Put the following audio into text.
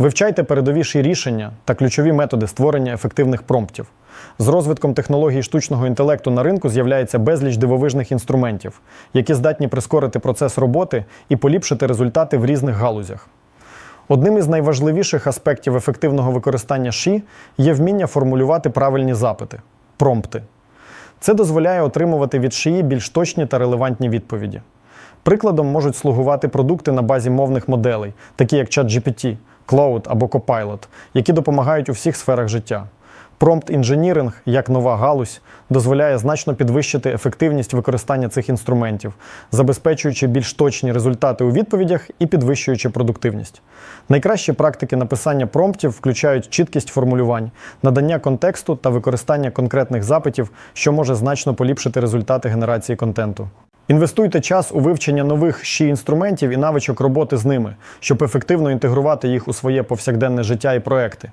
Вивчайте передовіші рішення та ключові методи створення ефективних промптів. З розвитком технологій штучного інтелекту на ринку з'являється безліч дивовижних інструментів, які здатні прискорити процес роботи і поліпшити результати в різних галузях. Одним із найважливіших аспектів ефективного використання ШІ є вміння формулювати правильні запити промпти. Це дозволяє отримувати від шиї більш точні та релевантні відповіді. Прикладом можуть слугувати продукти на базі мовних моделей, такі як ChatGPT, Cloud або Copilot, які допомагають у всіх сферах життя. Промпт інженіринг, як нова галузь, дозволяє значно підвищити ефективність використання цих інструментів, забезпечуючи більш точні результати у відповідях і підвищуючи продуктивність. Найкращі практики написання промптів включають чіткість формулювань, надання контексту та використання конкретних запитів, що може значно поліпшити результати генерації контенту. Інвестуйте час у вивчення нових ще інструментів і навичок роботи з ними, щоб ефективно інтегрувати їх у своє повсякденне життя і проекти.